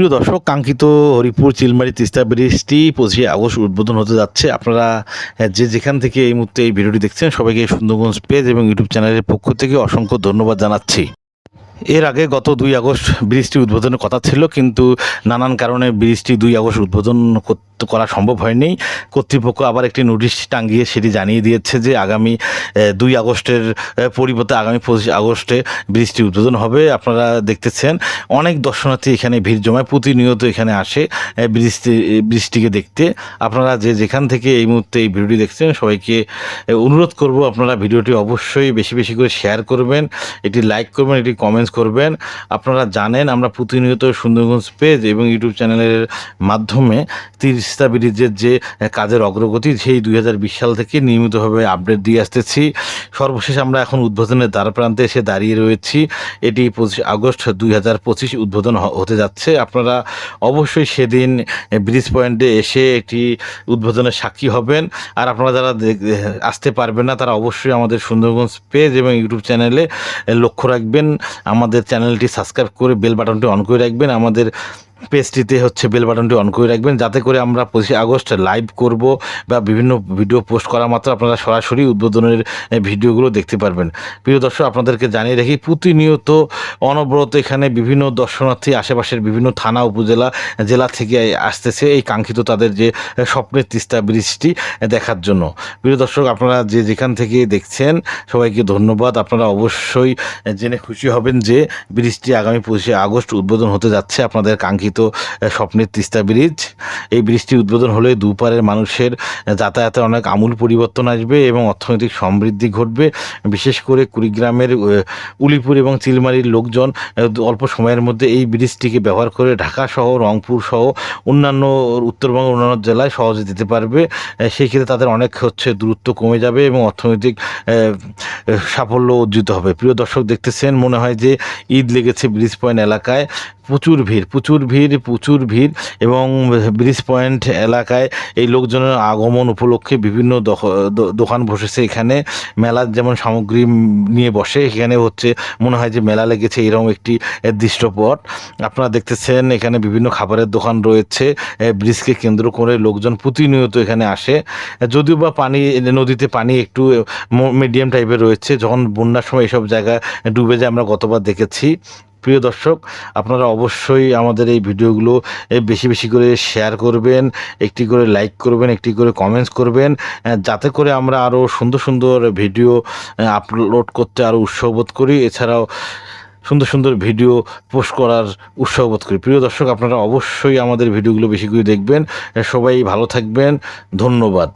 প্রিয় দর্শক, কাঙ্ক্ষিত হরিপুর, চিলমারি, তিস্তা ব্রিজটি পঁচিশে আগস্ট উদ্বোধন হতে যাচ্ছে। আপনারা যে যেখান থেকে এই মুহূর্তে এই ভিডিওটি দেখছেন, সবাইকে সুন্দরগঞ্জ পেজ এবং ইউটিউব চ্যানেলের পক্ষ থেকে অসংখ্য ধন্যবাদ জানাচ্ছি। এর আগে গত দুই আগস্ট ব্রিজটি উদ্বোধনের কথা ছিল, কিন্তু নানান কারণে ব্রিজটি দুই আগস্ট উদ্বোধন করতে করা সম্ভব হয়নি। কর্তৃপক্ষ আবার একটি নোটিশ টাঙ্গিয়ে সেটি জানিয়ে দিয়েছে যে আগামী দুই আগস্টের পরিবর্তে আগামী পঁচিশ আগস্টে ব্রিজটি উদ্বোধন হবে। আপনারা দেখতেছেন, অনেক দর্শনার্থী এখানে ভিড় জমায়, প্রতিনিয়ত এখানে আসে ব্রিজটি ব্রিজটিকে দেখতে। আপনারা যে যেখান থেকে এই মুহূর্তে এই ভিডিওটি দেখছেন, সবাইকে অনুরোধ করব আপনারা ভিডিওটি অবশ্যই বেশি বেশি করে শেয়ার করবেন, এটি লাইক করবেন, এটি কমেন্টস করবেন। আপনারা জানেন, আমরা প্রতিনিয়ত সুন্দরগঞ্জ পেজ এবং ইউটিউব চ্যানেলের মাধ্যমে তিরিস্তা ব্রিজের যে কাজের অগ্রগতি, সেই দুই হাজার বিশ সাল থেকে নিয়মিতভাবে আপডেট দিয়ে আসতেছি। সর্বশেষ আমরা এখন উদ্বোধনের দ্বার প্রান্তে এসে দাঁড়িয়ে রয়েছি। এটি পঁচিশ আগস্ট দুই হাজার পঁচিশ উদ্বোধন হতে যাচ্ছে। আপনারা অবশ্যই সেদিন ব্রিজ পয়েন্টে এসে একটি উদ্বোধনের সাক্ষী হবেন। আর আপনারা যারা আসতে পারবেন না, তারা অবশ্যই আমাদের সুন্দরগঞ্জ পেজ এবং ইউটিউব চ্যানেলে লক্ষ্য রাখবেন। আমাদের চ্যানেলটি সাবস্ক্রাইব করে বেল বাটনটি অন করে রাখবেন। আমাদের পেজটিতে হচ্ছে বেল বাটনটি অন করে রাখবেন। যাতে করে আমরা পঁচিশে আগস্ট লাইভ করব বা বিভিন্ন ভিডিও পোস্ট করা মাত্র আপনারা সরাসরি উদ্বোধনের ভিডিওগুলো দেখতে পারবেন। প্রিয় দর্শক, আপনাদেরকে জানিয়ে রাখি, প্রতিনিয়ত অনবরত এখানে বিভিন্ন দর্শনার্থী, আশেপাশের বিভিন্ন থানা, উপজেলা, জেলা থেকে আসতেছে এই কাঙ্ক্ষিত তাদের যে স্বপ্নের তিস্তা ব্রিজটি দেখার জন্য। প্রিয় দর্শক, আপনারা যে যেখান থেকে দেখছেন, সবাইকে ধন্যবাদ। আপনারা অবশ্যই জেনে খুশি হবেন যে ব্রিজটি আগামী পঁচিশে আগস্ট উদ্বোধন হতে যাচ্ছে। আপনাদের কাঙ্ক্ষিত আহ, স্বপ্নের তিস্তা ব্রিজ। এই ব্রিজটি উদ্বোধন হলে দুপারের মানুষের যাতায়াতে অনেক আমূল পরিবর্তন আসবে এবং অর্থনৈতিক সমৃদ্ধি ঘটবে। বিশেষ করে কুড়িগ্রামের উলিপুর এবং চিলমারির লোকজন অল্প সময়ের মধ্যে এই ব্রিজটিকে ব্যবহার করে ঢাকা সহ রংপুর সহ অন্যান্য উত্তরবঙ্গের অন্যান্য জেলায় সহজে যেতে পারবে। সেই ক্ষেত্রে তাদের অনেক হচ্ছে দূরত্ব কমে যাবে এবং অর্থনৈতিক সাফল্য অর্জিত হবে। প্রিয় দর্শক দেখতেছেন মনে হয় যে ঈদ লেগেছে ব্রিজ পয়েন্ট এলাকায়। প্রচুর ভিড় প্রচুর ভিড়। প্রচুর ভিড় এবং ব্রিজ পয়েন্ট এলাকায় এই লোকজনের আগমন উপলক্ষে বিভিন্ন দোকান বসেছে এখানে। মেলার যেমন সামগ্রী নিয়ে বসে, এখানে হচ্ছে মনে হয় যে মেলা লেগেছে এরকম একটি দৃশ্যপট। আপনারা দেখতেছেন এখানে বিভিন্ন খাবারের দোকান রয়েছে ব্রিজকে কেন্দ্র করে লোকজন প্রতিনিয়ত এখানে আসে। যদিও বা পানি, নদীতে পানি একটু মিডিয়াম টাইপের রয়েছে, যখন বন্যার সময় এসব জায়গায় ডুবে যায় আমরা গতবার দেখেছি। প্রিয় দর্শক, আপনারা অবশ্যই আমাদের এই ভিডিওগুলো বেশি বেশি করে শেয়ার করবেন, একটি করে লাইক করবেন, একটি করে কমেন্টস করবেন যাতে করে আমরা আরও সুন্দর সুন্দর ভিডিও আপলোড করতে আরও উৎসাহ বোধ করি। এছাড়াও সুন্দর সুন্দর ভিডিও পোস্ট করার উৎসাহ বোধ করি। প্রিয় দর্শক, আপনারা অবশ্যই আমাদের ভিডিওগুলো বেশি করে দেখবেন। সবাই ভালো থাকবেন। ধন্যবাদ।